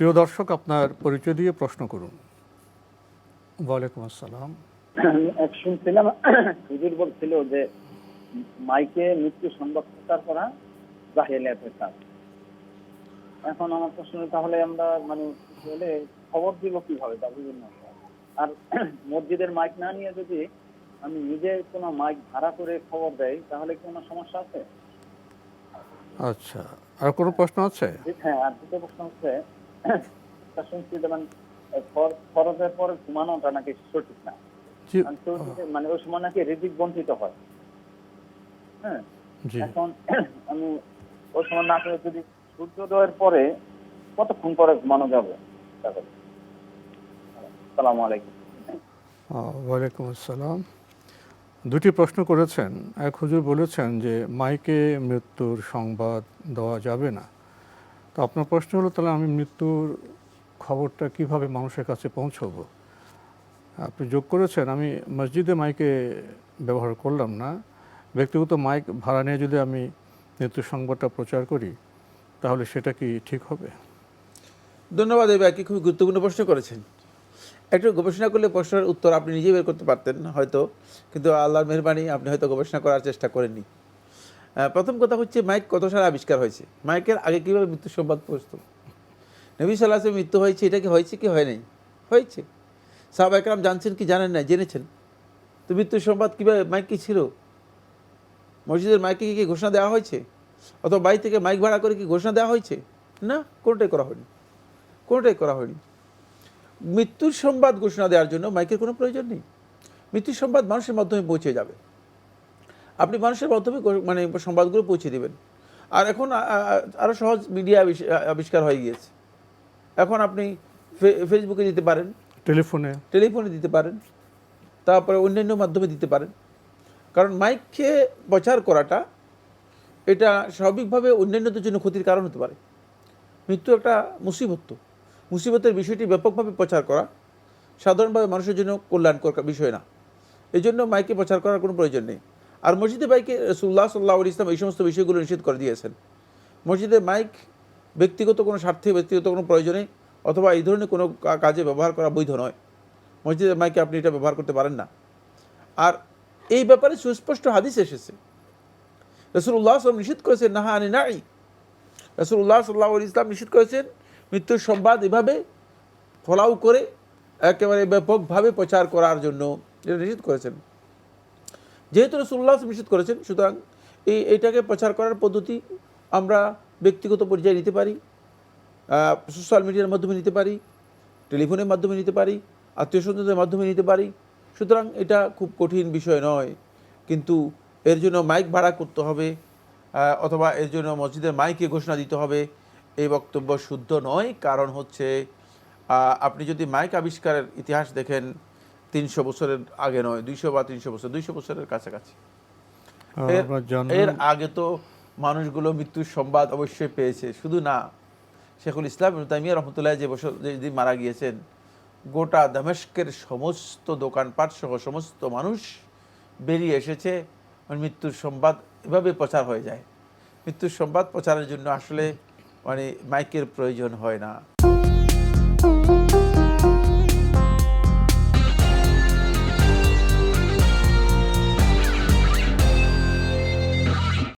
প্রিয় দর্শক আপনার পরিচয় দিয়ে প্রশ্ন করুন। ওয়ালাইকুম আসসালাম। শুনছিলাম হুজুর বলছিল যে মাইকে মৃত্যু সংবাদ প্রচার করা জাহেলিয়াতের কাজ। এখন আমার প্রশ্ন তাহলে আমরা মানে বলে খবর দিব কীভাবে? তা বুঝুন না। আর মসজিদের মাইক না নিয়ে যদি আমি নিজে কোনো মাইক ভাড়া করে খবর দেয় তাহলে কি কোনো সমস্যা আছে? আচ্ছা আর কোনো প্রশ্ন আছে? হ্যাঁ আর দ্বিতীয় প্রশ্ন হচ্ছে ফরজের পরে ঘুমানোটা নাকি সঠিক না? মানে ওই সময় নাকি রিজিক বঞ্চিত হয়। হ্যাঁ? এখন আমি ওই সময় না করে যদি সূর্যোদয়ের পরে কতক্ষণ পরে ঘুমানো যাবে? তাহলে। সালামু আলাইকুম ওয়ালাইকুম আসসালাম। দুটি প্রশ্ন করেছেন। এক হুজুর বলেছেন যে মাইকে মৃত্যুর সংবাদ দেওয়া যাবে না। তো আপনার প্রশ্ন হলো, তাহলে আমি মৃত্যুর খবরটা কীভাবে মানুষের কাছে পৌঁছবো? আপনি যোগ করেছেন, আমি মসজিদে মাইকে ব্যবহার করলাম না। ব্যক্তিগত মাইক ভাড়া নিয়ে যদি আমি মৃত্যুর সংবাদটা প্রচার করি, তাহলে সেটা কি ঠিক হবে? ধন্যবাদ এই ব্যাগকে খুবই গুরুত্বপূর্ণ প্রশ্ন করেছেন। একটু গবেষণা করলে প্রশ্নের উত্তর আপনি নিজেই বের করতে পারতেন হয়তো, কিন্তু আল্লাহর মেহরবানি আপনি হয়তো গবেষণা করার চেষ্টা করেননি। প্রথম কথা হচ্ছে মাইক কত সালে আবিষ্কার হয়েছে? মাইকের আগে কীভাবে মৃত্যু সংবাদ পৌঁছত নবী সাল্লাহ মৃত্যু হয়েছে, এটা কি হয়েছে কি হয় নাই? হয়েছে। সাহাব একরাম জানছেন কি জানেন না জেনেছেন। তো মৃত্যুর সংবাদ কীভাবে মাইক কি ছিল? মসজিদের মাইকে কি কি ঘোষণা দেওয়া হয়েছে? অথবা বাড়ি থেকে মাইক ভাড়া করে কি ঘোষণা দেওয়া হয়েছে? না, কোনোটাই করা হয়নি। কোনোটাই করা হয়নি। মৃত্যুর সংবাদ ঘোষণা দেওয়ার জন্য মাইকের কোনো প্রয়োজন নেই। মৃত্যুর সংবাদ মানুষের মাধ্যমে পৌঁছে যাবে। আপনি মানুষের মাধ্যমে মানে সংবাদগুলো পৌঁছে দেবেন। আর এখন আরও সহজ মিডিয়া আবিষ- আবিষ্কার হয়ে গিয়েছে। এখন আপনি ফেসবুকে দিতে পারেন। টেলিফোনে। টেলিফোনে দিতে পারেন। তারপরে অন্যান্য মাধ্যমে দিতে পারেন। কারণ মাইককে প্রচার করাটা এটা স্বাভাবিকভাবে অন্যান্যদের জন্য ক্ষতির কারণ হতে পারে। মৃত্যু একটা মুসিবত তো। মুসিবতের বিষয়টি ব্যাপকভাবে প্রচার করা সাধারণভাবে মানুষের জন্য কল্যাণকর বিষয় না। এই জন্য মাইকে প্রচার করার কোনো প্রয়োজন নেই। আর মসজিদে মাইকে রসুল্লাহ সাল্লাহ ইসলাম এই সমস্ত বিষয়গুলো নিষেধ করে দিয়েছেন। মসজিদে মাইক ব্যক্তিগত কোনো স্বার্থে, ব্যক্তিগত কোনো প্রয়োজনে অথবা এই ধরনের কোনো কাজে ব্যবহার করা বৈধ নয়। মসজিদের মাইকে আপনি এটা ব্যবহার করতে পারেন না। আর এই ব্যাপারে সুস্পষ্ট হাদিস এসেছে। রসুল্লাহ সাল্লাম নিষেধ করেছেন, নাহা আনি নাই রসুল্লাহ সাল্লাহ ইসলাম নিষেধ করেছেন, মৃত্যুর সংবাদ এভাবে ফলাও করে একেবারে ব্যাপকভাবে প্রচার করার জন্য। এটা নিষেধ করেছেন। যেহেতু রসুল্লাহ নিষেধ করেছেন, সুতরাং এই, এটাকে প্রচার করার পদ্ধতি আমরা ব্যক্তিগত পর্যায়ে নিতে পারি সোশ্যাল মিডিয়ার মাধ্যমে নিতে পারি, টেলিফোনের মাধ্যমে নিতে পারি, আত্মীয় স্বজনদের মাধ্যমে নিতে পারি। সুতরাং এটা খুব কঠিন বিষয় নয়। কিন্তু এর জন্য মাইক ভাড়া করতে হবে অথবা এর জন্য মসজিদের মাইকে ঘোষণা দিতে হবে। এই বক্তব্য শুদ্ধ নয়। কারণ হচ্ছে আপনি যদি মাইক আবিষ্কারের ইতিহাস দেখেন তিনশো বছরের আগে নয় দুইশো বা তিনশো বছর দুইশো বছরের কাছাকাছি। এর- আগে তো মানুষগুলো মৃত্যুর সংবাদ অবশ্যই পেয়েছে। শুধু না শেখুল ইসলাম তাইমিয়া রহমতুল্লাহ যে বছর যেদিন মারা গিয়েছেন গোটা দামেস্কের সমস্ত দোকানপাট সহ সমস্ত মানুষ বেরিয়ে এসেছে। মানে মৃত্যুর সংবাদ এভাবে প্রচার হয়ে যায়। মৃত্যুর সংবাদ প্রচারের জন্য আসলে মানে মাইকের প্রয়োজন হয় না।